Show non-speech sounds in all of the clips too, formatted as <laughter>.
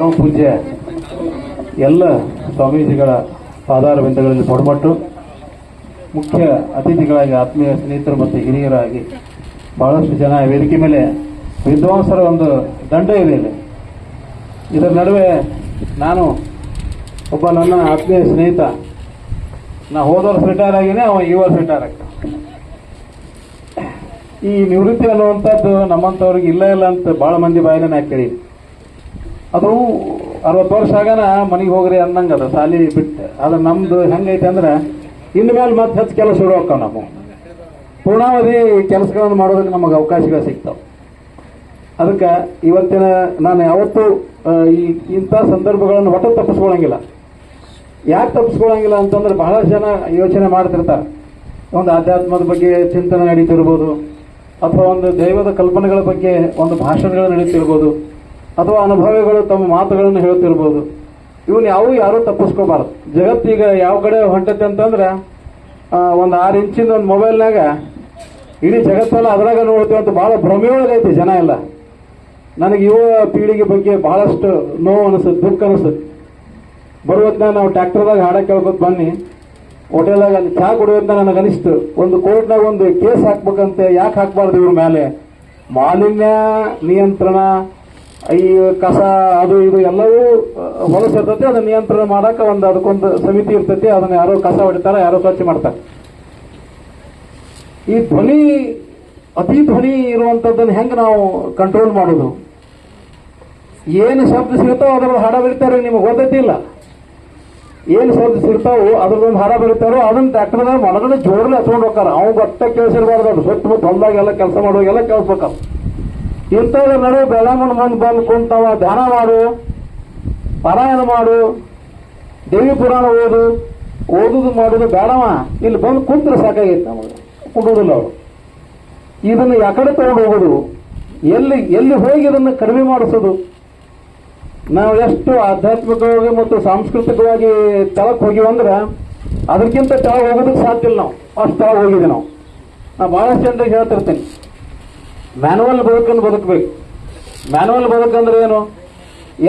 ಪೂಜ್ಯ ಎಲ್ಲ ಸ್ವಾಮೀಜಿಗಳ ಪಾದಾರವಿಂದಗಳಲ್ಲಿ ತೊಡಮಟ್ಟು ಮುಖ್ಯ ಅತಿಥಿಗಳಾಗಿ ಆತ್ಮೀಯ ಸ್ನೇಹಿತರು ಮತ್ತು ಹಿರಿಯರಾಗಿ ಬಹಳಷ್ಟು ಜನ ವೇದಿಕೆ ಮೇಲೆ ವಿದ್ವಾಂಸರ ಒಂದು ದಂಡ ಇದೆ ಇಲ್ಲಿ. ಇದರ ನಡುವೆ ನಾನು ಒಬ್ಬ ನನ್ನ ಆತ್ಮೀಯ ಸ್ನೇಹಿತ. ನಾ ಹೋದ ವರ್ಷ ರಿಟೈರ್ ಆಗಿನೇ ಅವ ಈ ವರ್ಷ ರಿಟೈರ್ ಆಗ್ತಾನೆ. ಈ ನಿವೃತ್ತಿ ಅನ್ನುವಂಥದ್ದು ನಮ್ಮಂಥವ್ರಿಗೆ ಇಲ್ಲ ಇಲ್ಲ ಅಂತ ಭಾಳ ಮಂದಿ ಬಾಯಿನ ನಾ ಕೇಳಿ ಅದು ಅರವತ್ತು ವರ್ಷ ಆಗನ ಮನೆಗೆ ಹೋಗ್ರಿ ಅನ್ನಂಗದ ಸಾಲಿ ಬಿಟ್ಟು. ಅದು ನಮ್ದು ಹೆಂಗೈತೆ ಅಂದ್ರೆ, ಇನ್ನು ಮೇಲೆ ಮತ್ತೆ ಹೆಚ್ಚು ಕೆಲಸ ಶುರು ಆಕ್ಕಾವ ನಾವು. ಪೂರ್ಣಾವಧಿ ಕೆಲಸಗಳನ್ನು ಮಾಡೋದಕ್ಕೆ ನಮಗೆ ಅವಕಾಶಗಳು ಸಿಗ್ತಾವೆ. ಅದಕ್ಕೆ ಇವತ್ತಿನ ನಾನು ಯಾವತ್ತೂ ಈ, ಇಂಥ ಸಂದರ್ಭಗಳನ್ನು ಒಟ್ಟು ತಪ್ಪಿಸ್ಕೊಳಂಗಿಲ್ಲ. ಯಾಕೆ ತಪ್ಪಿಸ್ಕೊಳಂಗಿಲ್ಲ ಅಂತಂದ್ರೆ ಬಹಳ ಜನ ಯೋಚನೆ ಮಾಡ್ತಿರ್ತಾರೆ. ಒಂದು ಆಧ್ಯಾತ್ಮದ ಬಗ್ಗೆ ಚಿಂತನೆ ನಡೀತಿರ್ಬೋದು, ಅಥವಾ ಒಂದು ದೈವದ ಕಲ್ಪನೆಗಳ ಬಗ್ಗೆ ಒಂದು ಭಾಷಣಗಳು ನಡೀತಿರ್ಬೋದು. ಅಥವಾ ಅನುಭವಿಗಳು ತಮ್ಮ ಮಾತುಗಳನ್ನು ಹೇಳ್ತಿರ್ಬೋದು ಇವನ್ ಯಾವ ಯಾರೂ ಜಗತ್ತು ಜಗತ್ತೀಗ ಯಾವ ಕಡೆ ಹೊಂಟತೆ ಅಂತಂದ್ರೆ ಒಂದು ಆರು ಇಂಚಿನ ಒಂದು ಮೊಬೈಲ್ನಾಗ ಇಡೀ ಜಗತ್ತಲ್ಲ ಅದ್ರಾಗ ನೋಡ್ತೀವಿ ಅಂತ ಬಹಳ ಭ್ರಮೆಯೊಳಗೈತಿ ಜನ ಎಲ್ಲ. ನನಗೆ ಯುವ ಪೀಳಿಗೆ ಬಗ್ಗೆ ಬಹಳಷ್ಟು ನೋವು ಅನಿಸುತ್ತೆ, ದುಃಖ ಅನಿಸುತ್ತೆ. ಬರುವತ್ನ ನಾವು ಟ್ರ್ಯಾಕ್ಟರ್ದಾಗ ಹಾಡ ಕೇಳ್ಕೊತ ಬನ್ನಿ. ಹೋಟೆಲ್ದಾಗ ಅಲ್ಲಿ ಚಹಾ ಕುಡಿಯೋದ್ನ ನನಗೆ ಅನಿಸ್ತು. ಒಂದು ಕೋರ್ಟ್ನಾಗ ಒಂದು ಕೇಸ್ ಹಾಕ್ಬೇಕಂತೆ, ಯಾಕೆ ಹಾಕ್ಬಾರ್ದು ಇವ್ರ ಮೇಲೆ? ಮಾಲಿನ್ಯ ನಿಯಂತ್ರಣ ಈ ಕಸ, ಅದು, ಇದು ಎಲ್ಲವೂ ಹೊಲಸಿರ್ತೈತಿ ಅದನ್ನ ನಿಯಂತ್ರಣ ಮಾಡಕ್ಕೆ ಒಂದು ಅದಕ್ಕೊಂದು ಸಮಿತಿ ಇರ್ತೈತಿ, ಅದನ್ನ ಯಾರೋ ಕಸ ಹೊಡಿತಾರ, ಯಾರೋ ಸ್ವಚ್ಛ ಮಾಡ್ತಾರೆ. ಈ ಧ್ವನಿ, ಅತಿ ಧ್ವನಿ ಇರುವಂತದ್ದನ್ನ ಹೆಂಗೆ ನಾವು ಕಂಟ್ರೋಲ್ ಮಾಡೋದು? ಏನು ಶಬ್ದ ಸಿಗ್ತಾವೋ ಅದ್ರಲ್ಲಿ ಹಾಡ ಬರೀತಾರೆ ನಿಮಗೆ ಗೊತ್ತೈತಿ ಇಲ್ಲ? ಏನು ಶಬ್ದ ಸಿಗ್ತಾವೋ ಅದ್ರದೊಂದು ಹಾಡ ಬರೀತಾರೋ ಅದನ್ನ ಟ್ರ್ಯಾಕ್ಟರ್ದಾಗ ಒಳಗಡೆ ಜೋಡಲ್ಲಿ ಹಚ್ಕೊಂಡು ಹೋಗ್ತಾರ. ಅವ್ನು ಗೊತ್ತ ಕೇಳಿಸಿರ್ಬಾರ್ದು ಸುತ್ತಮುತ್ತ ಹೊಲ್ದಾಗೆಲ್ಲ ಕೆಲಸ ಮಾಡುವಾಗೆಲ್ಲ ಕೇಳಿಸ್ಬೇಕಲ್ಲ ಇಂಥದ್ರ ನಡುವೆ ಬೆಳಮನ್ ಮಂದಿ ಬಂದು ಕುಂತಾವ, ಧ್ಯಾನ ಮಾಡು, ಪಾರಾಯಣ ಮಾಡು, ದೇವಿ ಪುರಾಣ ಓದು, ಓದುದು ಮಾಡುದು ಬೇಡವ. ಇಲ್ಲಿ ಬಂದು ಕುಂತ್ರೆ ಸಾಕಾಗೈತೆ ನಮಗೆ. ಕುಡುವುದಿಲ್ಲ ಅವರು. ಇದನ್ನು ಯಾಕಡೆ ತಗೊಂಡು ಹೋಗೋದು? ಎಲ್ಲಿ ಎಲ್ಲಿ ಹೋಗಿ ಇದನ್ನು ಕಡಿಮೆ ಮಾಡಿಸೋದು? ನಾವು ಎಷ್ಟು ಆಧ್ಯಾತ್ಮಿಕವಾಗಿ ಮತ್ತು ಸಾಂಸ್ಕೃತಿಕವಾಗಿ ತೆಳಕ್ ಹೋಗಿವಂದ್ರೆ ಅದಕ್ಕಿಂತ ತಳ ಹೋಗೋದಕ್ಕೆ ಸಾಧ್ಯ ಇಲ್ಲ ನಾವು. ಅಷ್ಟು ತಳ ಹೋಗಿದ್ದೀವಿ ನಾವು. ನಾ ಭಾಳಷ್ಟು ಜನರಿಗೆ ಹೇಳ್ತಿರ್ತೀನಿ. ಮ್ಯಾನುವಲ್ ಬದುಕನ್ನು ಬದುಕಬೇಕು. ಮ್ಯಾನುವಲ್ ಬದುಕಂದ್ರೆ ಏನು?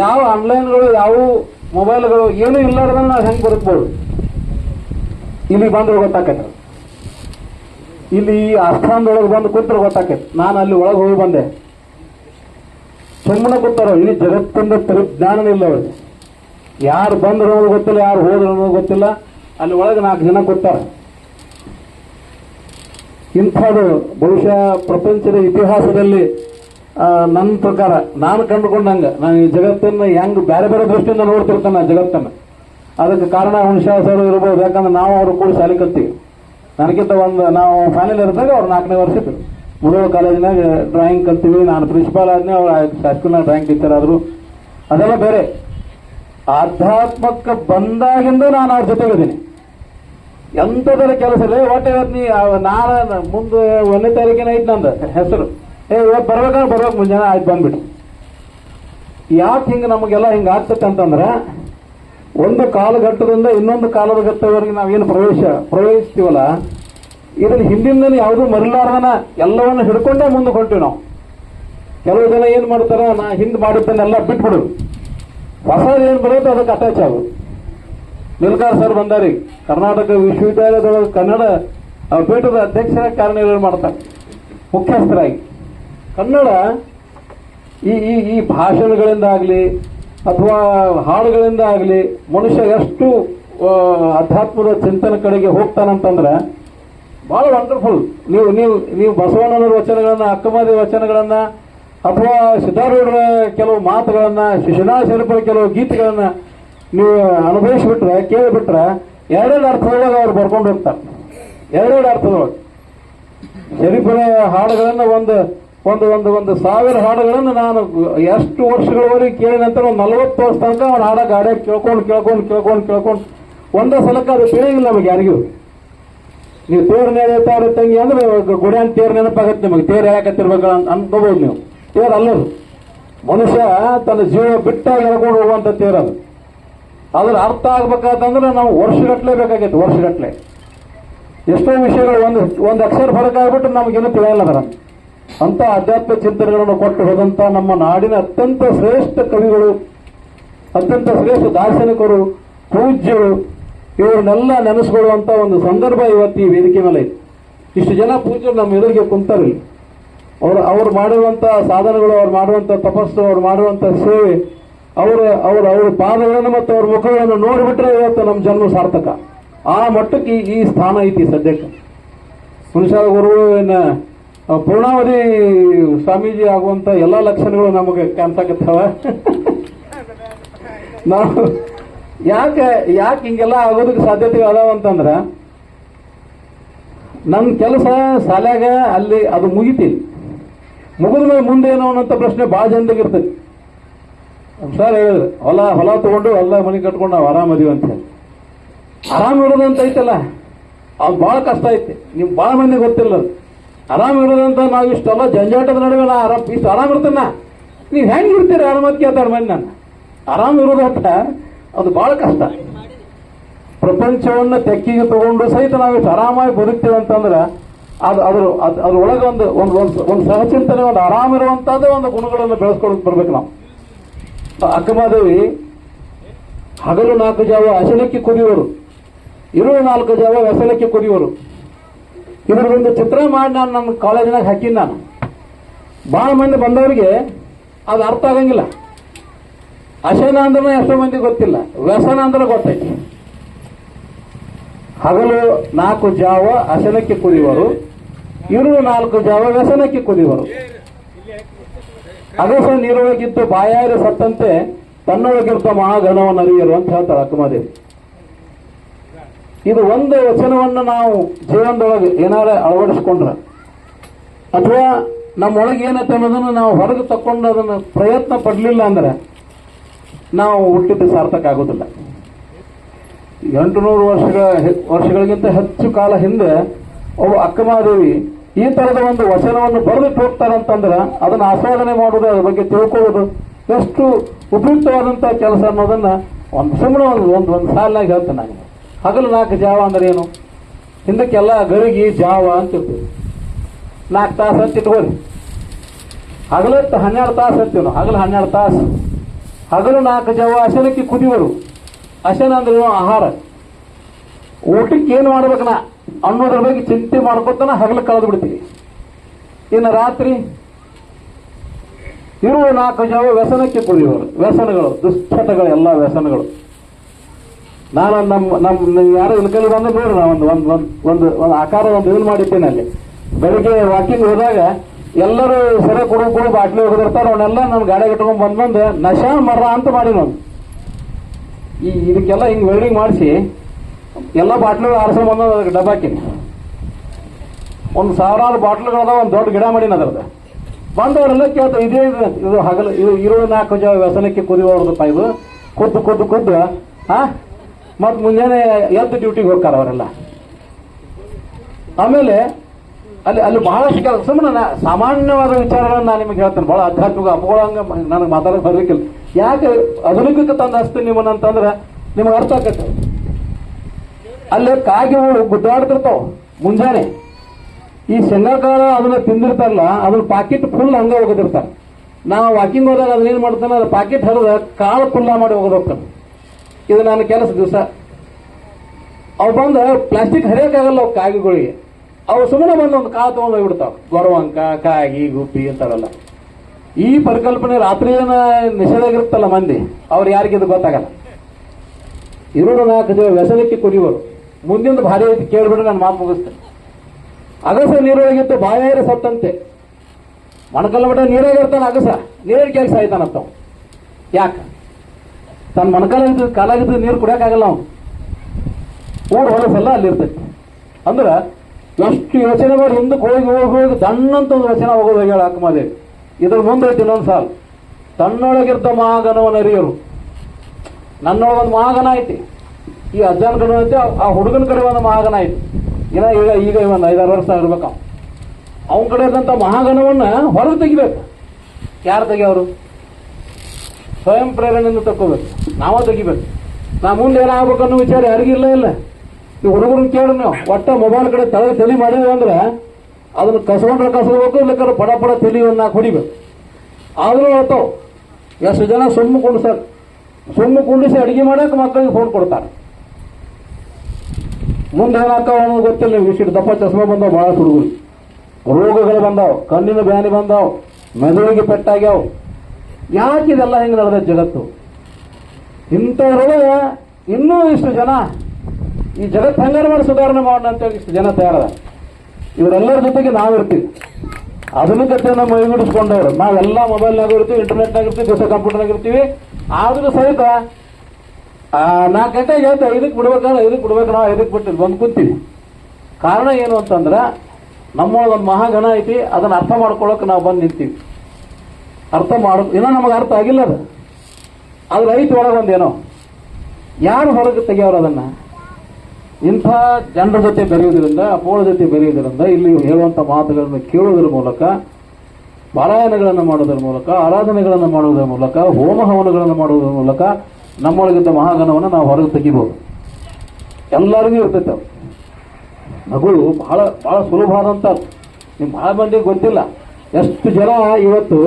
ಯಾವ ಆನ್ಲೈನ್ಗಳು ಯಾವ ಮೊಬೈಲ್ಗಳು ಏನೂ ಇಲ್ಲಾರ್ದನ್ನ ನಾವು ಹೆಂಗೆ ಬದುಕ್ಬೋದು? ಇಲ್ಲಿ ಬಂದ್ರೆ ಗೊತ್ತಾಕೈತೆ ಇಲ್ಲಿ ಈ ಆಸ್ಥಾನದೊಳಗೆ ಬಂದು ಕೂತ್ರೆ ಗೊತ್ತಾಕೈತೆ ನಾನು ಅಲ್ಲಿ ಒಳಗೆ ಹೋಗಿ ಬಂದೆ. ಸುಮ್ಮನೆ ಕೂತಾರೋ? ಇಡೀ ಜಗತ್ತಿಂದ ತಿರು ಜ್ಞಾನ ಇಲ್ಲ ಅವ್ರಿಗೆ ಯಾರು ಬಂದ್ರು ಗೊತ್ತಿಲ್ಲ, ಯಾರು ಹೋದ್ರು ಗೊತ್ತಿಲ್ಲ. ಅಲ್ಲಿ ಒಳಗೆ ನಾಲ್ಕು ಜನ ಕೂತಾರ. ಇಂಥದ್ದು ಬಹುಶಃ ಪ್ರಪಂಚದ ಇತಿಹಾಸದಲ್ಲಿ ನನ್ನ ಪ್ರಕಾರ, ನಾನು ಕಂಡುಕೊಂಡಂಗೆ, ನಾನು ಈ ಜಗತ್ತನ್ನು ಹೆಂಗ್ ಬೇರೆ ಬೇರೆ ದೃಷ್ಟಿಯಿಂದ ನೋಡ್ತಿರ್ತಾನೆ ಜಗತ್ತನ್ನು. ಅದಕ್ಕೆ ಕಾರಣ ಸರ್ ಇರ್ಬೋದು, ಯಾಕಂದ್ರೆ ನಾವು ಅವರು ಕೂಡ ಶಾಲೆ ಕಲ್ತೀವಿ ನನಗಿಂತ ಒಂದು, ನಾವು ಫೈನಲ್ ಇರ್ತಾಗ ಅವ್ರು ನಾಲ್ಕನೇ ವರ್ಷ ಇತ್ತು ಮುರುಳು ಕಾಲೇಜಿನಾಗ ಡ್ರಾಯಿಂಗ್ ಕಲ್ತೀವಿ, ನಾನು ಪ್ರಿನ್ಸಿಪಾಲ್ ಆದ್ನೇ ಅವ್ರು ಶಾಸಕನ ಡ್ರಾಯಿಂಗ್ ಟೀಚರ್ ಆದ್ರು. ಅದೆಲ್ಲ ಬೇರೆ. ಆಧ್ಯಾತ್ಮಕ್ಕೆ ಬಂದಾಗಿಂದ ನಾನು ಅವ್ರ ಜೊತೆಗಿದ್ದೀನಿ. ಎಂಥದರ ಕೆಲಸ ಇಲ್ಲ. ಒಟ್ಟೆ ನೀ ನಾನು ಮುಂದೆ ಒಂದನೇ ತಾರೀಕಿನ ಐತೆ ನಂದು ಹೆಸರು. ಏ, ಇವತ್ತು ಬರ್ಬೇಕಂದ್ರೆ ಬರ್ಬೇಕು ಮುಂಜಾನೆ, ಆಯ್ತು ಬಂದ್ಬಿಟ್ಟು ಯಾಕೆ ಹಿಂಗೆ ನಮಗೆಲ್ಲ ಹಿಂಗೆ ಆಗ್ತೈತೆ ಅಂತಂದ್ರೆ, ಒಂದು ಕಾಲಘಟ್ಟದಿಂದ ಇನ್ನೊಂದು ಕಾಲದ ಘಟ್ಟದವರೆಗೆ ನಾವೇನು ಪ್ರವೇಶ, ಪ್ರವೇಶಿಸ್ತೀವಲ್ಲ ಇದನ್ನ ಹಿಂದಿನ ಯಾವುದೂ ಮರಿಲಾರ್ದನ ಎಲ್ಲವನ್ನು ಹಿಡ್ಕೊಂಡೇ ಮುಂದೆ ಹೊಂಟಿವಿ ನಾವು. ಕೆಲವು ಜನ ಏನು ಮಾಡ್ತಾರೆ ನಾ ಹಿಂದ್ ಮಾಡಿದ್ದನ್ನೆಲ್ಲ ಬಿಟ್ಬಿಡು. ಹೊಸದು ಏನು ಬರುತ್ತೆ ಅದಕ್ಕೆ ಅಟ್ಯಾಚ್ ಆಗೋದು ನಿಲ್ಕಾರ್ ಸರ್ ಬಂದಾರಿ. ಕರ್ನಾಟಕ ವಿಶ್ವವಿದ್ಯಾಲಯದೊಳಗೆ ಕನ್ನಡ ಪೀಠದ ಅಧ್ಯಕ್ಷರ ಕಾರ್ಯನಿರ್ವಹಣೆ ಮಾಡ್ತಾರೆ. ಮುಖ್ಯಸ್ಥರಾಗಿ. ಕನ್ನಡ ಈ ಈ ಈ ಭಾಷಣಗಳಿಂದ ಆಗಲಿ, ಅಥವಾ ಹಾಡುಗಳಿಂದ ಆಗಲಿ, ಮನುಷ್ಯ ಎಷ್ಟು ಅಧ್ಯಾತ್ಮದ ಚಿಂತನೆ ಕಡೆಗೆ ಹೋಗ್ತಾನಂತಂದ್ರೆ, ಭಾಳ ವಂಡರ್ಫುಲ್ ನೀವು ನೀವು ನೀವು ಬಸವಣ್ಣನವರ ವಚನಗಳನ್ನು ಅಕ್ಕಮಾದಿ ವಚನಗಳನ್ನು, ಅಥವಾ ಸಿದ್ಧಾರೂಢರ ಕೆಲವು ಮಾತುಗಳನ್ನು ಶರೀಫರ ಕೆಲವು ಗೀತೆಗಳನ್ನ ನೀವು ಅನುಭವಿಸ್ಬಿಟ್ರೆ, ಕೇಳಿಬಿಟ್ರೆ, ಎರಡೆರಡು ಅರ್ಥದೊಳಗೆ ಅವ್ರು ಬರ್ಕೊಂಡು ಹೋಗ್ತಾರೆ. ಎರಡೆರಡು ಅರ್ಥದೊಳಗೆ. ಶರೀಫರ ಹಾಡುಗಳನ್ನು ಒಂದು ಒಂದು ಒಂದು ಒಂದು ಸಾವಿರ ಹಾಡುಗಳನ್ನು ನಾನು ಎಷ್ಟು ವರ್ಷಗಳವರೆಗೆ ಕೇಳಿದ ನಂತರ ಒಂದು ನಲ್ವತ್ತು ವರ್ಷ ತನಕ ಅವ್ನು ಹಾಡ ಗಾಡೆ ಕೇಳ್ಕೊಂಡು ಕೇಳ್ಕೊಂಡು ಕೇಳ್ಕೊಂಡು ಕೇಳ್ಕೊಂಡು, ಒಂದೇ ಸಲಕ್ಕೆ ಅದು ತಿಳಿಯಿಲ್ಲ ನಮಗೆ ಯಾರಿಗೂ. ನೀವು ತೇರು ನೆನೆತಾರ ತಂಗಿ ಅಂದ್ರೆ ಗುಡಿಯನ್ ತೇರು ನೆನಪಾಗತ್ತೆ ನಿಮಗೆ. ತೇರು ಯಾಕತ್ತಿರ್ಬೇಕು ಅನ್ಕೋಬಹುದು ನೀವು. ತೇರು ಅಲ್ಲದು. ಮನುಷ್ಯ ತನ್ನ ಜೀವ ಬಿಟ್ಟಾಗಿ ಎಳ್ಕೊಂಡು ಹೋಗುವಂತ ತೇರದು ಅದ್ರ ಅರ್ಥ ಆಗ್ಬೇಕಾತಂದ್ರೆ ನಾವು ವರ್ಷಗಟ್ಟಲೆ ಬೇಕಾಗೈತೆ ವರ್ಷಗಟ್ಟಲೆ. ಎಷ್ಟೋ ವಿಷಯಗಳು ಒಂದು ಒಂದು ಅಕ್ಷರ ಫರಕ ಆಗ್ಬಿಟ್ಟು ನಮಗೇನು ತಿಳಿಯಲ್ಲ ಅದರ ಅಂತ ಆಧ್ಯಾತ್ಮ ಚಿಂತನೆಗಳನ್ನು ಕೊಟ್ಟು ಹೋದಂಥ ನಮ್ಮ ನಾಡಿನ ಅತ್ಯಂತ ಶ್ರೇಷ್ಠ ಕವಿಗಳು, ಅತ್ಯಂತ ಶ್ರೇಷ್ಠ ದಾರ್ಶನಿಕರು, ಪೂಜ್ಯರು, ಇವರನ್ನೆಲ್ಲ ನೆನೆಸ್ಕೊಳ್ಳುವಂಥ ಒಂದು ಸಂದರ್ಭ ಇವತ್ತು ಈ ವೇದಿಕೆ ಮೇಲೆ ಇಷ್ಟು ಜನ ಪೂಜ್ಯರು ನಮ್ಮ ಎದುರಿಗೆ ಕುಂತಾರೆ. ಇಲ್ಲಿ. ಅವರು, ಅವ್ರು ಮಾಡಿರುವಂಥ ಸಾಧನೆಗಳು, ಅವ್ರು ಮಾಡುವಂಥ ತಪಸ್ಸು, ಅವ್ರು ಮಾಡುವಂಥ ಸೇವೆ ಅವರ ಅವರ ಅವರ ಪಾದಗಳನ್ನು ಮತ್ತು ಅವ್ರ ಮುಖಗಳನ್ನು ನೋಡಿಬಿಟ್ರೆ ಇವತ್ತು ನಮ್ಮ ಜನ್ಮ ಸಾರ್ಥಕ. ಆ ಮಟ್ಟಕ್ಕೆ ಈ- ಸ್ಥಾನ ಐತಿ ಸದ್ಯಕ್ಕೆ. ಹುಣಸಾಲ ಗುರುವಿನ ಪೂರ್ಣಾವಧಿ ಸ್ವಾಮೀಜಿ ಆಗುವಂತ ಎಲ್ಲ ಲಕ್ಷಣಗಳು ನಮಗೆ ಕಾಣ್ಸಕತ್ತಾವ. ನಾವು ಯಾಕೆ ಯಾಕೆ ಹಿಂಗೆಲ್ಲ ಆಗೋದಕ್ಕೆ ಸಾಧ್ಯತೆ ಅಂತಂದ್ರೆ ನನ್ನ ಕೆಲಸ ಶಾಲ್ಯಾಗ ಅಲ್ಲಿ ಅದು ಮುಗಿತಿ ಮುಗಿದ ಮೇಲೆ ಮುಂದೆ ಏನೋ ಅನ್ನೋಂಥ ಪ್ರಶ್ನೆ ಭಾಳ ಜನರಿಗೆ ಇರ್ತೈತಿ ಸರ್ ಹೇಳಿದ್ರು ಹೊಲ ಹೊಲ ತಗೊಂಡು ಹೊಲ ಮನೆ ಕಟ್ಕೊಂಡು ನಾವು ಆರಾಮದೀವಿ ಅಂತ ಹೇಳಿ. ಆರಾಮ ಇರೋದಂತ ಐತಲ್ಲ ಅದು ಭಾಳ ಕಷ್ಟ ಐತೆ. ನಿಮ್ಗೆ ಭಾಳ ಮಂದಿ ಗೊತ್ತಿಲ್ಲ ಆರಾಮ ಇರೋದಂತ ನಾವು ಇಷ್ಟೆಲ್ಲ ಜಂಜಾಟದ ನಡುವೆ ನಾ ಆರಾಮ್ ಇಷ್ಟು ಆರಾಮ ಇರ್ತೇನ? ನೀವು ಹೆಂಗೆ ಇರ್ತೀರಿ? ಆರಾಮತ್ ಕೇಳ್ತಾರೆ ಮಂದಿ ನಾನು? ಆರಾಮ್ ಇರೋದಂತ ಅದು ಭಾಳ ಕಷ್ಟ. ಪ್ರಪಂಚವನ್ನ ತೆಕ್ಕಿಗೆ ತಗೊಂಡು ಸಹಿತ ನಾವು ಇಷ್ಟು ಆರಾಮಾಗಿ ಬದುಕ್ತೇವೆ ಅಂತಂದ್ರೆ ಅದು ಅದ್ರ ಅದ್ರ ಅದ್ರೊಳಗೆ ಒಂದು ಒಂದು ಒಂದು ಸಹಚಿಂತನೆ, ಒಂದು ಆರಾಮ ಇರುವಂತಹದ್ದೇ ಒಂದು ಗುಣಗಳನ್ನು ಬೆಳೆಸ್ಕೊಳಕ್ ಬರ್ಬೇಕು ನಾವು. ಅಕ್ಕಮಾದೇವಿ ಹಗಲು ನಾಲ್ಕು ಜಾವ ಅಶನಕ್ಕೆ ಕುದಿಯುವರು ಇರು ನಾಲ್ಕು ಜಾವ ವ್ಯಸನಕ್ಕೆ ಇದ್ರ ಇದ್ರದೊಂದು ಚಿತ್ರ ಮಾಡಿ ನಾನು ನಮ್ಮ ಕಾಲೇಜಿನಾಗ ಹಾಕಿನಿ ನಾನು. ಭಾಳ ಮಂದಿ ಬಂದವರಿಗೆ ಅದು ಅರ್ಥ ಆಗಂಗಿಲ್ಲ. ಅಶನ ಅಂದ್ರೆ ಎಷ್ಟೋ ಮಂದಿ ಗೊತ್ತಿಲ್ಲ. ವ್ಯಸನ ಅಂದ್ರೆ ಗೊತ್ತೈತಿ. ಹಗಲು ನಾಲ್ಕು ಜಾವ ಅಶನಕ್ಕೆ ಕುದಿಯುವರು ಇರು ನಾಲ್ಕು ಜಾವ ವ್ಯಸನಕ್ಕೆ ಕುದಿಯುವರು ಅಗಸ ನೀರೊಳಗಿದ್ದು ಬಾಯಾರಿ ಸತ್ತಂತೆ ತನ್ನೊಳಗಿರ್ತ ಮಹಾಘನವನ್ನು ಅರಿಯರು ಅಂತ ಹೇಳ್ತಾರೆ ಅಕ್ಕಮಾದೇವಿ ಇದು ಒಂದು ವಚನವನ್ನು ನಾವು ಜೀವನದೊಳಗೆ ಏನಾರ ಅಳವಡಿಸ್ಕೊಂಡ್ರೆ. ಅಥವಾ ನಮ್ಮೊಳಗೆ ಏನೈತೆ ಅನ್ನೋದನ್ನು ನಾವು ಹೊರಗೆ ತಕ್ಕೊಂಡು ಅದನ್ನು ಪ್ರಯತ್ನ ಪಡಲಿಲ್ಲ ಅಂದ್ರೆ ನಾವು ಹುಟ್ಟಿದ್ದು ಸಾರ್ಥಕ ಆಗೋದಿಲ್ಲ. ಎಂಟುನೂರು ವರ್ಷಗಳ ವರ್ಷಗಳಿಗಿಂತ ಹೆಚ್ಚು ಕಾಲ ಹಿಂದೆ ಒಬ್ಬ ಅಕ್ಕಮಾದೇವಿ ಈ ತರದ ಒಂದು ವಚನವನ್ನು ಬರೆದಿಟ್ಟು ಹೋಗ್ತಾರಂತಂದ್ರೆ ಅದನ್ನು ಆಸ್ವಾದನೆ ಮಾಡುವುದು, ಅದ್ರ ಬಗ್ಗೆ ತಿಳ್ಕೊಳ್ಳೋದು ಎಷ್ಟು ಉಪಯುಕ್ತವಾದಂತಹ ಕೆಲಸ ಅನ್ನೋದನ್ನ ಒಂದು ಸುಮ್ಮನೆ ಒಂದು ಒಂದು ಒಂದು ಸಾಲಿನಾಗ ಹೇಳ್ತೇನೆ ನಾನು. ಹಗಲು ನಾಲ್ಕು ಜಾವ ಅಂದ್ರೆ ಏನು? ಹಿಂದಕ್ಕೆಲ್ಲ ಗರುಗಿ ಜಾವ ಅಂತ ಇರ್ತೀವಿ ನಾಲ್ಕು ತಾಸು ಅಂತ ಇಟ್ಕೊಳ್ಳಿ ಹಗಲತ್ತು ಹನ್ನೆರಡು ತಾಸು ಅಂತೀವಿ ನಾವು. ಹಗಲು ಹನ್ನೆರಡು ತಾಸು. ಹಗಲು ನಾಲ್ಕು ಜಾವ ಅಶನಕ್ಕೆ ಕುದಿಯೋರು ಅಶನ ಅಂದ್ರೆ? ಆಹಾರ. ಊಟಕ್ಕೆ ಏನು ಮಾಡ್ಬೇಕು ನಾ? ಅನ್ನೋದ್ರ ಬಗ್ಗೆ ಚಿಂತೆ ಮಾಡ್ಕೊತಾನ ಹಗಲು ಕಳೆದು ಬಿಡ್ತೀವಿ ಇನ್ನು ರಾತ್ರಿ ಇರುವ ನಾಲ್ಕು ಜಾವ ವ್ಯಸನಕ್ಕೆ ಕುದಿಯೋರು ವ್ಯಸನಗಳು ದುಶ್ಚಟಗಳು ಎಲ್ಲ ವ್ಯಸನಗಳು. ನಾನು ನಮ್ಮ ನಮ್ಮ ಯಾರೋ ಇಲ್ಕಲ್ಲಿ ಬಂದು ನೋಡ್ರಿ ನಾ ಒಂದು ಒಂದು ಒಂದು ಒಂದು ಆಕಾರ ಒಂದು ಇದನ್ನು ಮಾಡಿದ್ದೇನೆ ಅಲ್ಲಿ. ಬೆಳಿಗ್ಗೆ ವಾಕಿಂಗ್ ಹೋದಾಗ ಎಲ್ಲರೂ ಸೆರೆ ಕೊಡು ಕೊಡು ಬಾಟ್ಲಿ ಹೋಗಿರ್ತಾರೆ ಅವನ್ನೆಲ್ಲ ನನ್ನ ಗಾಡಿ ಇಟ್ಕೊಂಡು ಬಂದ್ ಬಂದು ನಶಾ ಮರ ಅಂತ ಮಾಡಿ ನಾನು ಈ ಇದಕ್ಕೆಲ್ಲ ಹಿಂಗೆ ವೆಲ್ಡಿಂಗ್ ಮಾಡಿಸಿ ಎಲ್ಲ ಬಾಟ್ಲುಗಳು ಆರಿಸ್ಕೊಂಡು ಬಂದ ಅದಕ್ಕೆ ಡಬ್ಬಾಕಿನಿ ಒಂದು ಸಾವಿರಾರು ಬಾಟ್ಲುಗಳದ ಒಂದು ದೊಡ್ಡ ಗಿಡ ಮಾಡೀನಿ ಅದರದ್ದು. ಬಂದವರೆಲ್ಲ ಕೇಳ್ತಾರೆ ಇದೇ ಇದು ಹಗಲು, ಇದು ಇರೋ ನಾಲ್ಕು ಜ ವ್ಯಸನಕ್ಕೆ ಕುದಿಯೋರ್ದಪ್ಪ ಇದು. ಕುದ್ದು ಕುದ್ದು ಕುದ್ದು ಹಾ ಮತ್ತು ಮುಂಜಾನೆ ಎದ್ದು ಡ್ಯೂಟಿಗೆ ಹೋಗ್ತಾರೆ ಅವರೆಲ್ಲ. ಆಮೇಲೆ ಅಲ್ಲಿ ಅಲ್ಲಿ ಬಹಳಷ್ಟು ಕೆಲಸ ಸುಮ್ಮನೆ ಸಾಮಾನ್ಯವಾದ ವಿಚಾರಗಳನ್ನು ನಾನು ನಿಮಗೆ ಹೇಳ್ತೇನೆ. ಬಹಳ ಆಧ್ಯಾತ್ಮಿಕ ಅಪೋಳಂಗ ನನಗೆ ಮಾತಾಡೋಕೆ ಬರಲಿಕ್ಕಿಲ್ಲ ಯಾಕೆ ಆಧುನಿಕ ತಂದು ಹಚ್ತೀನಿ ನಿಮ್ಮನ್ನ ಅಂತಂದ್ರೆ ನಿಮಗೆ ಅರ್ಥ ಆಕತ್ತೆ ಅಲ್ಲೇ ಕಾಗೆಗಳು ಗುಡ್ಡಾಡ್ತಿರ್ತಾವ ಮುಂಜಾನೆ. ಈ ಶೇಂಗಾಕಾಲ ಅದನ್ನ ತಿಂದಿರ್ತಾರಲ್ಲ ಅದನ್ನ ಪಾಕೆಟ್ ಫುಲ್ ಹಂಗ ಹೋಗೋದಿರ್ತಾರ ನಾವು ವಾಕಿಂಗ್ ಹೋದಾಗ ಅದನ್ನ ಏನ್ ಮಾಡ್ತಾನೆ ಅದ್ರ ಪಾಕೆಟ್ ಹರಿದ ಕಾಳು ಪುಲ್ಲ ಮಾಡಿ ಹೋಗೋದು ಹೋಗ್ತಾನೆ ಇದು ನನ್ನ ಕೆಲಸ ದಿವಸ. ಅವು ಬಂದು ಪ್ಲಾಸ್ಟಿಕ್ ಹರಿಯಕ್ಕಾಗಲ್ಲ ಅವು ಕಾಗಿಗಳಿಗೆ. ಅವು ಸುಮ್ಮನೆ ಬಂದು ಒಂದು ಕಾಳು ತಗೊಂಡು ಹೋಗ್ಬಿಡ್ತಾವ. ಗೊರವಂಕ ಕಾಗಿ ಗುಪ್ಪಿ ಅಂತಾರಲ್ಲ. ಈ ಪರಿಕಲ್ಪನೆ ರಾತ್ರಿ ಏನ ನಿಷೇಧಾಗಿರುತ್ತಲ್ಲ ಮಂದಿ, ಅವ್ರು ಯಾರಿಗಿದು ಗೊತ್ತಾಗಲ್ಲ. ಇರೋ ನಾಲ್ಕು ಜನ ವ್ಯಸನಕ್ಕೆ ಕುಡಿಯೋರು ಮುಂದಿನ ಭಾರಿ ಐತಿ, ಕೇಳ್ಬಿಟ್ರೆ ನಾನು ಮಾತು ಮುಗಿಸ್ತೇನೆ. ಅಗಸ ನೀರೊಳಗಿತ್ತು ಬಾಯಾರ ಸತ್ತಂತೆ. ಮೊಣಕಲ್ಲ ನೀರಾಗ ನೀರಾಗಿರ್ತಾನೆ ಅಗಸ. ನೀರಿನ ಕೆಲಸ ಆಯ್ತಾನಂತ ಯಾಕೆ? ತನ್ನ ಮೊಣಕಾಲ ಕಾಲಾಗಿದ್ದು ನೀರು ಕುಡಿಯಕ್ಕಾಗಲ್ಲ ಅವನು. ಊರು ಹೊಲಸೆಲ್ಲ ಅಲ್ಲಿರ್ತೈತಿ. ಅಂದ್ರೆ, ಎಷ್ಟು ಯೋಚನೆ ಮಾಡಿ ಹಿಂದಕ್ಕೆ ಹೋಗಿ ಹೋಗಿ ಹೋಗಿ, ದಣ್ಣಂತ ಒಂದು ರಚನೆ ಹೋಗೋದು ಹೇಳ ಅಕ್ಕಮಾದೇವಿ ಇದ್ರ ಮುಂದೆ ಇನ್ನೊಂದು ಸಾಲು. ತನ್ನೊಳಗಿರ್ತ ಮಾಗನವನ ಅರಿಯರು ನನ್ನೊಳಗೊಂದು ಮಾಗನ ಐತಿ. ಈ ಅಜ್ಜನ ಕಡೆ ಆ- ಹುಡುಗನ ಕಡೆ ಒಂದು ಮಹಾಗಣ ಐತಿ. ಇನ್ನ ಈಗ ಈಗ ಒಂದು ಐದಾರು ವರ್ಷ ಇರ್ಬೇಕು ಅವ ಅವನ ಕಡೆ ಇದ್ದಂತ ಮಹಾಗಣವನ್ನ ಹೊರಗೆ ತೆಗಿಬೇಕು. ಯಾರು ತೆಗಿಯೋರು ಸ್ವಯಂ ಪ್ರೇರಣೆಯಿಂದ ತಕ್ಕೋಬೇಕು. ನಾವ ತೆಗಿಬೇಕು. ನಾ ಮುಂದೆ ಏನಾಗ್ಬೇಕು ಅನ್ನೋ ವಿಚಾರ ಯಾರಿಗಿಲ್ಲ ಇಲ್ಲ ಈ ಹುಡುಗರನ್ನ ಕೇಳಿ ನೀವು. ಒಟ್ಟ ಮೊಬೈಲ್ ಕಡೆ ತಲೆ ತಲೆ ಮಾಡಿದ್ವಿ ಅಂದ್ರೆ ಅದನ್ನ ಕಸ್ಕೊಂಡ್ರೆ ಕಸ್ಕೋಬೇಕು ಇಲ್ಲಕ್ಕಾದ್ರೆ ಪಡ ಪಡ ತಲೆ ಒಂದು ನಾಲ್ಕು ಹೊಡಿಬೇಕು. ಆದ್ರೂ ಹೇಳ್ತಾವ, ಎಷ್ಟು ಜನ ಸುಮ್ಮ ಕುಣಿಸ್ತಾರ ಸುಮ್ಮನೆ ಕುಂಡಿಸಿ ಅಡಿಗೆ ಮಾಡಕ್ಕೆ ಮಕ್ಕಳಿಗೆ ಫೋನ್ ಕೊಡ್ತಾರೆ. ಮುಂದೆ ಏನಾಗ್ತಾವ ಅನ್ನೋದು ಗೊತ್ತಿಲ್ಲ ಇಷ್ಟು ದಪ್ಪ ಚಸ್ಮಾ ಬಂದಾವ, ಭಾಳ ಹುಡುಗರು ರೋಗಗಳು ಬಂದಾವ, ಕಣ್ಣಿನ ಬ್ಯಾನಿ ಬಂದಾವ, ಮೆದುಳಿಗೆ ಪೆಟ್ಟಾಗ್ಯಾವ. ಯಾಕೆ ಇದೆಲ್ಲ ಹೆಂಗೆ ನಡೆದ ಜಗತ್ತು? ಇಂಥವ್ರೊಳಗೆ ಇನ್ನೂ ಇಷ್ಟು ಜನ. ಈ ಜಗತ್ತು ಹೆಂಗಾರು ಮಾಡಿ ಸುಧಾರಣೆ ಮಾಡೋಣ ಅಂತೇಳಿ ಇಷ್ಟು ಜನ ತಯಾರದ ಇವರೆಲ್ಲರ ಜೊತೆಗೆ ನಾವಿರ್ತೀವಿ ಆಧುನಿಕತೆಯನ್ನು ಮೈಗೂಡಿಸ್ಕೊಂಡವ್ರು. ನಾವೆಲ್ಲ ಮೊಬೈಲ್ನಾಗ ಇರ್ತೀವಿ ಇಂಟರ್ನೆಟ್ನಾಗ ಇರ್ತೀವಿ ದಿವಸ ಕಂಪ್ಯೂಟರ್ನಾಗ ಇರ್ತೀವಿ. ಆದರೂ ಸಹಿತ ನಾಲ್ಕು ಗಂಟೆ ಹೇಳ್ತಾ, ಇದಕ್ಕೆ ಬಿಡ್ಬೇಕಾದ್ರೆ ಇದಕ್ಕೆ ಬಿಡ್ಬೇಕು ನಾವು ಇದಕ್ಕೆ ಬಿಟ್ಟು ಬಂದು ಕೂತೀವಿ. ಕಾರಣ ಏನು ಅಂತಂದ್ರೆ ನಮ್ಮೊಳಗೆ ಒಂದು ಮಹಾಗಣ ಐತಿ, ಅದನ್ನ ಅರ್ಥ ಮಾಡ್ಕೊಳ್ಳೋಕೆ ನಾವು ಬಂದು ನಿಂತೀವಿ. ಅರ್ಥ ಮಾಡೋ, ಇನ್ನೂ ನಮಗೆ ಅರ್ಥ ಆಗಿಲ್ಲ ಅದು. ಅದು ರೈತ ಒಳಗೆ ಒಂದೇನೋ, ಯಾರು ಹೊರಗೆ ತೆಗಿಯೋರು ಅದನ್ನ? ಇಂಥ ಜನರ ಜೊತೆ ಬೆರೆಯುವುದರಿಂದ ಅಪೋಳ ಜೊತೆ ಬೆರೆಯುವುದರಿಂದ, ಇಲ್ಲಿ ಹೇಳುವಂಥ ಮಾತುಗಳನ್ನು ಕೇಳುವುದರ ಮೂಲಕ, ಪಾರಾಯಣಗಳನ್ನು ಮಾಡುವುದರ ಮೂಲಕ, ಆರಾಧನೆಗಳನ್ನು ಮಾಡುವುದರ ಮೂಲಕ, ಹೋಮ ಹವನಗಳನ್ನು ಮಾಡುವುದರ ಮೂಲಕ ನಮ್ಮೊಳಗಿದ್ದ ಮಹಾಗಣವನ್ನು ನಾವು ಹೊರಗೆ ತೆಗಿಬೋದು. ಎಲ್ಲರಿಗೂ ಇರ್ತೈತೆ. ಮಗಳು ಬಹಳ ಬಹಳ ಸುಲಭ ಆದಂತ ನಿಮ್ಮ ಬಹಳ ಮಂದಿಗೆ ಗೊತ್ತಿಲ್ಲ. ಎಷ್ಟು ಜನ ಇವತ್ತು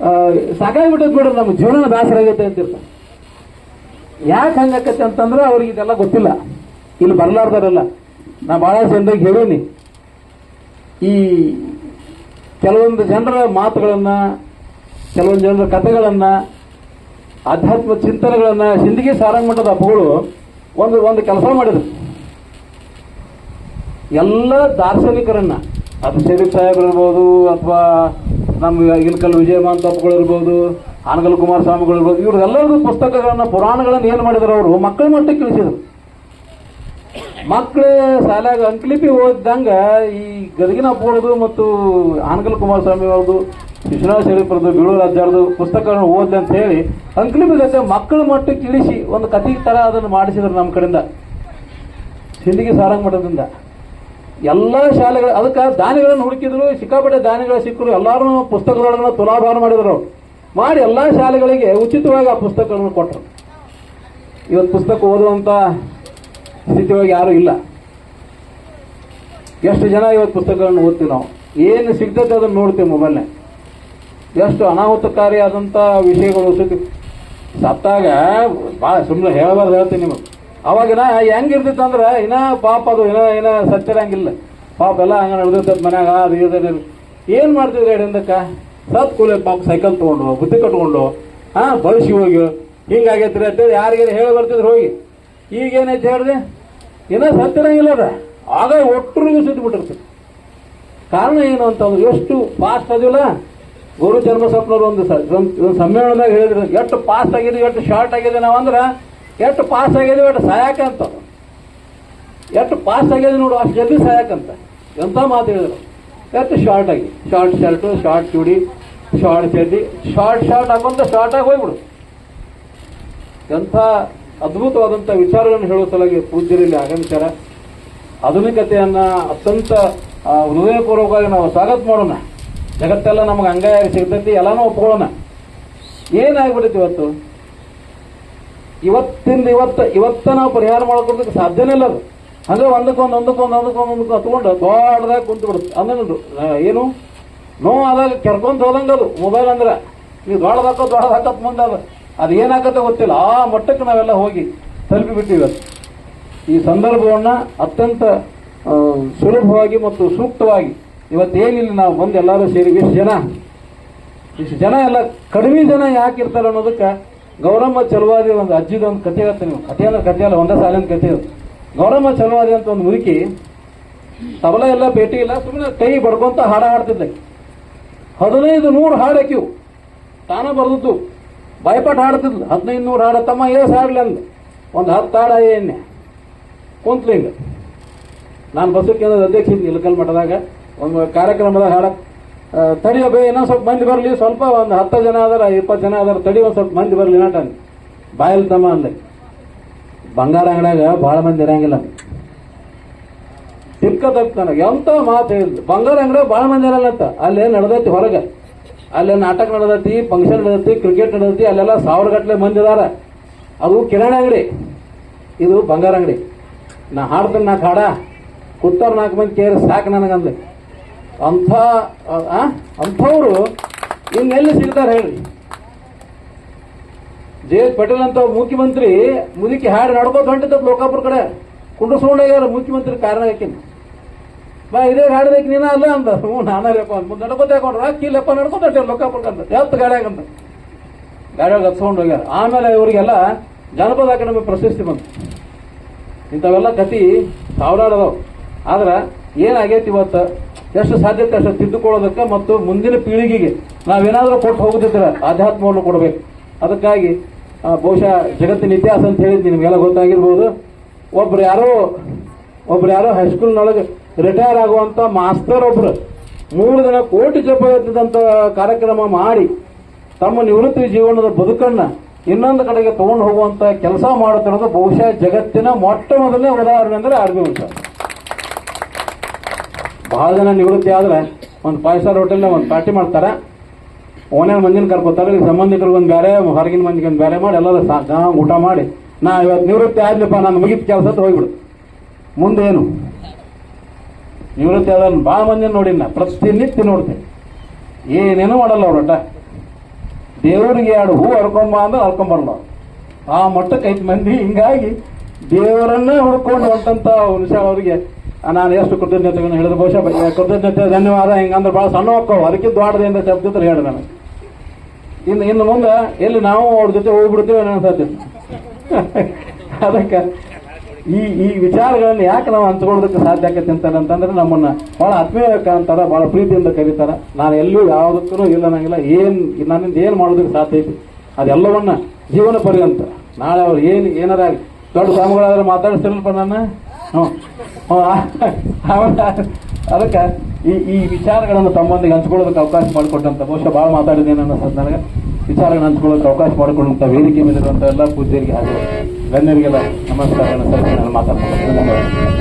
ಆ, ಸಾಕಾಗ್ಬಿಟ್ಟದ್ ಬಿಡ್ರಿ ನಮ್ಮ ಜೀವನ ಬೇಸರ ಆಗೈತೆ ಅಂತಿರ್ತಾರೆ. ಯಾಕೆ ಹಂಗಾಕತ್ತೆ ಅಂತಂದ್ರೆ ಅವ್ರಿಗೆ ಇದೆಲ್ಲ ಗೊತ್ತಿಲ್ಲ. ಇಲ್ಲಿ ಬರ್ಲಾರ್ದಾರಲ್ಲ ನಾ ಬಹಳ ಜನರಿಗೆ ಹೇಳೀನಿ. ಈ ಕೆಲವೊಂದು ಜನರ ಮಾತುಗಳನ್ನ ಕೆಲವೊಂದು ಜನರ ಕಥೆಗಳನ್ನ ಆಧ್ಯಾತ್ಮ ಚಿಂತನೆಗಳನ್ನ ಸಾರಂಗ ಮಟ್ಟದ ಅಪ್ಪಗಳು ಒಂದು ಒಂದು ಕೆಲಸ ಮಾಡಿದ್ರು. ಎಲ್ಲ ದಾರ್ಶನಿಕರನ್ನ, ಅದು ಶರೀಫ್ ಸಾಹೇಬ್ರು ಇರ್ಬೋದು, ಅಥವಾ ನಮ್ಮ ಇಲ್ಕಲ್ ವಿಜಯಮಾಂತ ಅಪ್ಪಗಳು ಇರ್ಬೋದು, ಆನಗಲ್ ಕುಮಾರಸ್ವಾಮಿಗಳು ಇರ್ಬೋದು ಇವ್ರೆಲ್ಲರದು ಪುಸ್ತಕಗಳನ್ನ, ಪುರಾಣಗಳನ್ನ ಏನು ಮಾಡಿದ್ರು ಅವರು? ಮಕ್ಕಳ ಮಟ್ಟಕ್ಕೆ ಇಳಿಸಿದ್ರು. ಮಕ್ಕಳು ಶಾಲೆಯಾಗ ಅಂಕ್ಲಿಪಿ ಓದಿದಂಗ ಈ ಗದಗಿನ ಅಪ್ಪಗಳದು ಮತ್ತು ಆನಗಲ್ ಕುಮಾರಸ್ವಾಮಿ ಅವ್ರದ್ದು ವಿಶ್ವನಾಥ ಶರೀಫ್ರದ್ದು ಬೀಳೂರು ಅಜ್ಜಾರದು ಪುಸ್ತಕಗಳನ್ನ ಓದ್ಲಿ ಅಂತ ಹೇಳಿ ಅಂಕ್ಲಿಪಿ ಜೊತೆ ಮಕ್ಕಳ ಮಟ್ಟಕ್ಕೆ ಇಳಿಸಿ ಒಂದು ಕಥೆ ತರ ಅದನ್ನು ಮಾಡಿಸಿದ್ರು ನಮ್ಮ ಕಡೆಯಿಂದ. ಸಿಂದಗಿ ಸಾರಂಗ್ ಮಠದಿಂದ. ಎಲ್ಲ ಶಾಲೆಗಳು ಅದಕ್ಕೆ ದಾನಿಗಳನ್ನು ಹುಡುಕಿದ್ರು, ಸಿಕ್ಕಾಪಟ್ಟೆ ದಾನಿಗಳು ಸಿಕ್ಕರು, ಎಲ್ಲರೂ ಪುಸ್ತಕಗಳನ್ನ ತುಲಾಭಾರ ಮಾಡಿದ್ರು. ಮಾಡಿ ಎಲ್ಲ ಶಾಲೆಗಳಿಗೆ ಉಚಿತವಾಗಿ ಆ ಪುಸ್ತಕಗಳನ್ನು ಕೊಟ್ಟರು ಇವತ್ತು ಪುಸ್ತಕ ಓದುವಂತ ಸ್ಥಿತಿಯೊಳಗೆ ಯಾರು ಇಲ್ಲ. ಎಷ್ಟು ಜನ ಇವತ್ತು ಪುಸ್ತಕಗಳನ್ನು ಓದ್ತೀವಿ ನಾವು? ಏನು ಸಿಗ್ತೈತೆ ಅದನ್ನು ನೋಡ್ತೀವಿ ಮೊಬೈಲ್ನಾಗ ಎಷ್ಟು ಅನಾಹುತಕಾರಿಯಾದಂಥ ವಿಷಯಗಳು ಸುದ್ದಿ ಸತ್ತಾಗ ಭಾಳ ಸುಮ್ಮನೆ ಹೇಳಬಾರ್ದು ಹೇಳ್ತೀನಿ ನಿಮಗೆ. ಅವಾಗಿನ ಹೆಂಗಿರ್ತೈತೆ ಅಂದ್ರೆ ಇನ್ನ ಪಾಪ ಅದು ಏನೋ ಏನೋ ಸತ್ತಿರಂಗಿಲ್ಲ. ಪಾಪ ಎಲ್ಲ ಹಂಗೆ ನಡೆದಿರ್ತದೆ ಮನ್ಯಾಗ, ಅದು ಏನು ಏನು ಮಾಡ್ತಿದ್ರು ಹೇಳಿ ಹಿಂದಕ್ಕೆ? ಸತ್ ಕೂಲಿ ಪಾಪ ಸೈಕಲ್ ತೊಗೊಂಡು ಬುದ್ಧಿ ಕಟ್ಕೊಂಡು, ಹಾಂ, ಬಳಸಿ ಹೋಗಿ. ಹಿಂಗಾಗೈತ್ರಿ ಅಂತೇಳಿ ಯಾರಿಗೇನು ಹೇಳಿ ಬರ್ತಿದ್ರು ಹೋಗಿ. ಈಗೇನೈತೆ ಹೇಳಿದೆ ಇನ್ನ ಸತ್ತಿರಂಗಿಲ್ಲ ಅದ. ಆಗ ಒಟ್ಟರಿಗೂ ಸುದ್ದಿ ಬಿಟ್ಟಿರ್ತದೆ ಕಾರಣ ಏನು ಅಂತಂದ್ರೆ, ಎಷ್ಟು ಫಾಸ್ಟ್ ಅದಿಲ್ಲ. ಗುರು ಚರ್ಮಸಪ್ನವ್ರು ಒಂದು ಸಮ್ಮೇಳನದಾಗ ಹೇಳಿದ್ರು, ಎಷ್ಟು ಪಾಸ್ ಆಗಿದೆ ಎಷ್ಟು ಶಾರ್ಟ್ ಆಗಿದೆ ನಾವು ಅಂದ್ರೆ ಎಷ್ಟು ಪಾಸ್ ಆಗಿದೆ ಎಷ್ಟು ಸಾಯಕ ಅಂತ. ಎಷ್ಟು ಪಾಸ್ ಆಗಿದೆ ನೋಡು, ಅಷ್ಟು ಜಲ್ದಿ ಅಂತ. ಎಂತ ಮಾತು ಹೇಳಿದ್ರು. ಎಷ್ಟು ಶಾರ್ಟ್ ಆಗಿ. ಶಾರ್ಟ್ ಶರ್ಟು ಶಾರ್ಟ್ ಚೂಡಿ ಶಾರ್ಟ್ ಚಡ್ಡಿ ಶಾರ್ಟ್ ಶಾರ್ಟ್ ಹಾಕೊಂತ ಶಾರ್ಟ್ ಆಗಿ ಹೋಗ್ಬಿಡು ಎಂಥ ಅದ್ಭುತವಾದಂಥ ವಿಚಾರಗಳನ್ನು ಹೇಳೋ ಸಲುವಾಗಿ ಪೂಜ್ಯರಲ್ಲಿ ಆಗಮಿಸ್ಯಾರ. ಆಧುನಿಕತೆಯನ್ನು ಅತ್ಯಂತ ಹೃದಯಪೂರ್ವಕವಾಗಿ ನಾವು ಸ್ವಾಗತ ಮಾಡೋಣ. ಜಗತ್ತೆಲ್ಲ ನಮಗೆ ಅಂಗೈಯಾಗಿ ಸಿಗ್ತೈತಿ, ಎಲ್ಲಾನು ಒಪ್ಕೊಳ್ಳೋಣ. ಏನಾಗ್ಬಿಡುತ್ತೆ ಇವತ್ತು? ಇವತ್ತಿಂದ ಇವತ್ತು, ಇವತ್ತ ನಾವು ಪರಿಹಾರ ಮಾಡ್ಕೊಳಕ್ಕೆ ಸಾಧ್ಯನೇ ಇಲ್ಲ ಅದು. ಅಂದ್ರೆ ಒಂದಕ್ಕೊಂದು ಒಂದಕ್ಕೊಂದು ಒಂದಕ್ಕೊಂದು ಒಂದಕ್ಕೊಂದು ಹತ್ಕೊಂಡು ದೊಡ್ಡದಾಗಿ ಕುಂತು ಬಿಡುತ್ತೆ ಅಂದ್ರೆ ಏನು? ನೋವು ಆದಾಗ ಕೆರ್ಕೊಂತ ಹೋದಂಗ ಅದು ಮೊಬೈಲ್ ಅಂದ್ರೆ. ನೀವು ದೊಡ್ಡದಾಕೋ ದೊಡ್ಡದಾಕತ್ ಮುಂದೆ ಅದು. ಅದು ಏನಾಗತ್ತೆ ಗೊತ್ತಿಲ್ಲ. ಆ ಮಟ್ಟಕ್ಕೆ ನಾವೆಲ್ಲ ಹೋಗಿ ತಲುಪಿಬಿಟ್ಟಿವಿ ಈ ಸಂದರ್ಭವನ್ನು ಅತ್ಯಂತ ಸುಲಭವಾಗಿ ಮತ್ತು ಸೂಕ್ತವಾಗಿ ಇವತ್ತೇನಿಲ್ಲ ನಾವು ಬಂದು ಎಲ್ಲರೂ ಸೇರಿ, ಇಷ್ಟು ಜನ? ಇಷ್ಟು ಜನ ಎಲ್ಲ ಕಡಿಮೆ ಜನ ಯಾಕೆ ಇರ್ತಾರೆ ಅನ್ನೋದಕ್ಕೆ ಗೌರಮ್ಮ ಚಲವಾದಿ ಒಂದು ಅಜ್ಜಿದ ಒಂದು ಕಥೆ ಹೇಳ್ತೀನಿ ನೀವು ಕಥೆ ಅಂದ್ರೆ ಕಥೆ ಅಲ್ಲ, ಒಂದೇ ಸಾಲಿನ ಕಥೆ ಗೌರಮ್ಮ ಚಲವಾದಿ ಅಂತ ಒಂದು ಮುದುಕಿ ತಬಲ ಎಲ್ಲ ಭೇಟಿ ಇಲ್ಲ ಸುಮ್ಮನೆ ಕೈ ಬಡ್ಕೊಂತ ಹಾಡ ಹಾಡ್ತಿದ್ದೆ ಹದಿನೈದು ನೂರು ಹಾಡು ತಾನ ಬರ್ದದ್ದು. ಬಾಯ್ಪಾಟ್ ಹಾಡ್ತಿದ್ಲು. ಹದಿನೈದು ನೂರು ಹಾಡ, ತಮ್ಮ ಏಸ್ ಹಾಡ್ಲಿ ಅಂದ ಒಂದು ಹತ್ತು ಹಾಡ ಎಣ್ಣೆ ಕುಂತ್ಲಿಂಗ ನಾನು ಕೇಂದ್ರದ ಅಧ್ಯಕ್ಷ ಇದ್ದೆ ಇಲಕಲ್ ಮಠದಾಗ ಒಂದು ಕಾರ್ಯಕ್ರಮದಾಗ ತಡಿ ತಡಿಯೋ ಬೇ ಇನ್ನೊಂದು ಸ್ವಲ್ಪ ಮಂದಿ ಬರಲಿ. ಸ್ವಲ್ಪ ಒಂದು ಹತ್ತು ಜನ ಆದ್ರೆ, ಇಪ್ಪತ್ತು ಜನ ಆದ್ರೆ, ತಡಿ ಸ್ವಲ್ಪ ಮಂದಿ ಬರಲಿ ನಾಟ. ಬಾಯಲ್ ತಮ್ಮ ಅಂದೆ. ಬಂಗಾರ ಅಂಗಡಿಯಾಗ ಭಾಳ ಮಂದಿ ಇರಂಗಿಲ್ಲ. ತಿರ್ಕತ್ತ ನನಗೆ. ಎಂತ ಮಾತು ಹೇಳಿದ್ರು. ಬಂಗಾರ ಅಂಗಡಿ ಭಾಳ ಮಂದಿ ಇರಲ್ಲ ಅಂತ. ಅಲ್ಲೇ ನಡೆದೈತಿ ಹೊರಗೆ? ಅಲ್ಲೇ ನಾಟಕ ನಡೆದೈತಿ ಫಂಕ್ಷನ್ ನಡೆದೈತಿ ಕ್ರಿಕೆಟ್ ನಡೆದೈತಿ, ಅಲ್ಲೆಲ್ಲ ಸಾವಿರ ಗಟ್ಟಲೆ ಮಂದಿ ಇದಾರ. ಅದು ಕಿರಾಣಿ ಅಂಗಡಿ. ಇದು ಬಂಗಾರ ಅಂಗಡಿ. ನಾ ಹಾಡ್ತೇನೆ ನಾಲ್ಕು ಹಾಡ. ಕೂತಾರ ನಾಲ್ಕು ಮಂದಿ ಕೇರಿ ಸಾಕು ನನಗಂದೆ. ಅಂಥ ಅಂಥವ್ರು ಇನ್ನೆಲ್ಲಿ ಸಿಗ್ತಾರೆ ಹೇಳಿ. ಜೆ ಎಸ್ ಪಟೇಲ್ ಅಂತ ಮುಖ್ಯಮಂತ್ರಿ ಮುದುಕಿ ಹಾಡಿ ನಡ್ಕೋತ ಹೊಂಟಿದ್ದ ಲೋಕಾಪುರ ಕಡೆ. ಕುಂಡ್ರಸ್ಕೊಂಡಾಗ್ಯಾರ ಮುಖ್ಯಮಂತ್ರಿ ಕಾರಣ ಹಾಕಿನ ಬಾ, ಇದೇ ಹಾಡಬೇಕು, ನೀನ ಅಲ್ಲ ಅಂದ. ಹ್ಞೂ ನಾನಲ್ಲಪ್ಪ ಅಂತ ಮುಂದೆ ನಡ್ಕೋತ ಹಾಕೊಂಡ್ರ ಹಾಕಿಲ್ಲಪ್ಪ ನಡ್ಕೋತ ಲೋಕಾಪುರ ಅಂತ ಯಾವತ್ತು ಗಾಡಿಯಾಗ ಅಂತ ಗಾಡಿಯಾಗ ಹತ್ಸ್ಕೊಂಡು ಹೋಗ್ಯಾರ. ಆಮೇಲೆ ಇವರಿಗೆಲ್ಲ ಜನಪದ ಅಕಾಡೆಮಿ ಪ್ರಶಸ್ತಿ ಬಂತು. ಇಂಥವೆಲ್ಲ ಕತಿ ಸಾವಿರಾರು ಅದಾವ. ಆದ್ರೆ ಏನಾಗೈತಿ ಇವತ್ತು? ಎಷ್ಟು ಸಾಧ್ಯತೆ ಅಷ್ಟು ತಿದ್ದುಕೊಳ್ಳೋದಕ್ಕೆ ಮತ್ತು ಮುಂದಿನ ಪೀಳಿಗೆಗೆ ನಾವೇನಾದರೂ ಕೊಟ್ಟು ಹೋಗುದಿದ್ರೆ ಆಧ್ಯಾತ್ಮವನ್ನು ಕೊಡಬೇಕು. ಅದಕ್ಕಾಗಿ ಬಹುಶಃ ಜಗತ್ತಿನ ಇತಿಹಾಸ ಅಂತ ಹೇಳಿದ್ದು ನಿಮಗೆಲ್ಲ ಗೊತ್ತಾಗಿರ್ಬೋದು. ಒಬ್ರು ಯಾರೋ ಒಬ್ರು ಯಾರೋ ಹೈಸ್ಕೂಲ್ನೊಳಗೆ ರಿಟೈರ್ ಆಗುವಂಥ ಮಾಸ್ತರ್ ಒಬ್ರು ಮೂರು ದಿನ ಕೋಟಿ ಜಪ್ಪಂಥ ಕಾರ್ಯಕ್ರಮ ಮಾಡಿ ತಮ್ಮ ನಿವೃತ್ತಿ ಜೀವನದ ಬದುಕನ್ನ ಇನ್ನೊಂದು ಕಡೆಗೆ ತಗೊಂಡು ಹೋಗುವಂತ ಕೆಲಸ ಮಾಡುತ್ತಿರೋದು ಬಹುಶಃ ಜಗತ್ತಿನ ಮೊಟ್ಟ ಮೊದಲನೇ ಉದಾಹರಣೆ ಅಂದರೆ ಆರ್ ಬಿ ಬಹಳ ಜನ ನಿವೃತ್ತಿ ಆದ್ರೆ ಒಂದು ಪಾಯಸ ಸ್ಟಾರ್ ಒಂದು ಪಾರ್ಟಿ ಮಾಡ್ತಾರೆ. ಓನ್ಯಾನ ಮಂದಿನ ಕರ್ಕೋತಾರೆ ಇಲ್ಲಿ ಸಂಬಂಧಿಕರಿಗೆ ಒಂದು ಬೇರೆ ಹೊರಗಿನ ಮಂದಿಗೆ ಒಂದು ಬೇರೆ ಮಾಡಿ ಎಲ್ಲರೂ ಚೆನ್ನಾಗಿ ಊಟ ಮಾಡಿ. ನಾ ಇವತ್ತು ನಿವೃತ್ತಿ ಆದ್ಲಪ್ಪ ನಾನು ಮುಗಿದ ಕೆಲಸ ಹೋಗ್ಬಿಡು. ಮುಂದೇನು ನಿವೃತ್ತಿ ಆದ ಭಾಳ ಮಂದಿನ ನೋಡಿನ ನಾ, ಪ್ರತಿನಿತ್ಯ ನೋಡ್ತೇನೆ. ಏನೇನು ಮಾಡಲ್ಲ ಅವ್ರ ಒಟ್ಟ. ದೇವರಿಗೆ ಎರಡು ಹೂ ಹರ್ಕೊಂಬ ಅಂದ್ರೆ ಹರ್ಕೊಂಬರಲ್ಲ ಆ ಮಟ್ಟಕ್ಕೆ ಐದು ಮಂದಿ ಹಿಂಗಾಗಿ ದೇವರನ್ನೇ ಹುಡ್ಕೊಂಡು ಹೊಂಟಂತ ಮನುಷ್ಯ ಅವರಿಗೆ ನಾನು ಎಷ್ಟು ಕೃತಜ್ಞತೆಗಳನ್ನು ಹೇಳಿದ್ರೆ? ಬಹುಶಃ ಕೃತಜ್ಞತೆ, ಧನ್ಯವಾದ. ಹಿಂಗಂದ್ರೆ ಭಾಳ ಸಣ್ಣ ಹೋಗ್ತಾವ ಅದಕ್ಕೆ ದ್ವಾಡದಿಂದ ಅಂತ ಇದ್ರೆ ಹೇಳಿ ನಾನು ಇನ್ನು ಇನ್ನು ಮುಂದೆ ಎಲ್ಲಿ ನಾವು ಅವ್ರ ಜೊತೆ ಹೋಗ್ಬಿಡ್ತೀವಿ ಅನ್ಸತ್ತೆ. <laughs> ಅದಕ್ಕೆ ಈ ಈ ವಿಚಾರಗಳನ್ನು ಯಾಕೆ ನಾವು ಹಂಚ್ಕೊಳ್ಳೋದಕ್ಕೆ ಸಾಧ್ಯ ಆಗತ್ತೆ ಅಂತಾರೆ ಅಂತಂದ್ರೆ ನಮ್ಮನ್ನ ಬಹಳ ಆತ್ಮೀಯ ಅಂತಾರ ಬಹಳ ಪ್ರೀತಿಯಿಂದ ಕರೀತಾರ. ನಾನು ಎಲ್ಲೂ ಯಾವುದಕ್ಕೂ ಇಲ್ಲ ನಂಗಿಲ್ಲ ಏನ್, ನನ್ನಿಂದ ಏನು ಮಾಡೋದಕ್ಕೆ ಸಾಧ್ಯ ಐತಿ? ಅದೆಲ್ಲವನ್ನ ಜೀವನ ಪರ್ಯಂತ. ನಾಳೆ ಅವ್ರು ಏನ್, ಏನಾರ. ದೊಡ್ಡ ಸ್ವಾಮಿಗಳಾದ್ರೆ ಮಾತಾಡಿಸ್ತಿರಲ್ಪ ನಾನು ಹ್ಞೂ ಅದಕ್ಕೆ ಈ ಈ ವಿಚಾರಗಳನ್ನು ತಮ್ಮೊಂದಿಗೆ ಹಂಚ್ಕೊಳ್ಳೋದಕ್ಕೆ ಅವಕಾಶ ಮಾಡಿಕೊಟ್ಟಂತ ಬಹುಶಃ ಭಾಳ ಮಾತಾಡಿದ್ದೇನೆ ಅನ್ನಿಸ್ತದೆ ನನಗೆ. ವಿಚಾರಗಳನ್ನು ಹಂಚ್ಕೊಳ್ಳೋಕೆ ಅವಕಾಶ ಮಾಡಿಕೊಳ್ಳುವಂತ ವೇದಿಕೆ ಮೇಲಿರುವಂತ ಎಲ್ಲ ಪೂಜ್ಯರಿಗೆ ಹಾಗೆ ಗಣ್ಯರಿಗೆಲ್ಲ ನಮಸ್ಕಾರಗಳನ್ನು ಸಲ್ಲಿಸಿ ಮಾತಾಡ್ತೀನಿ.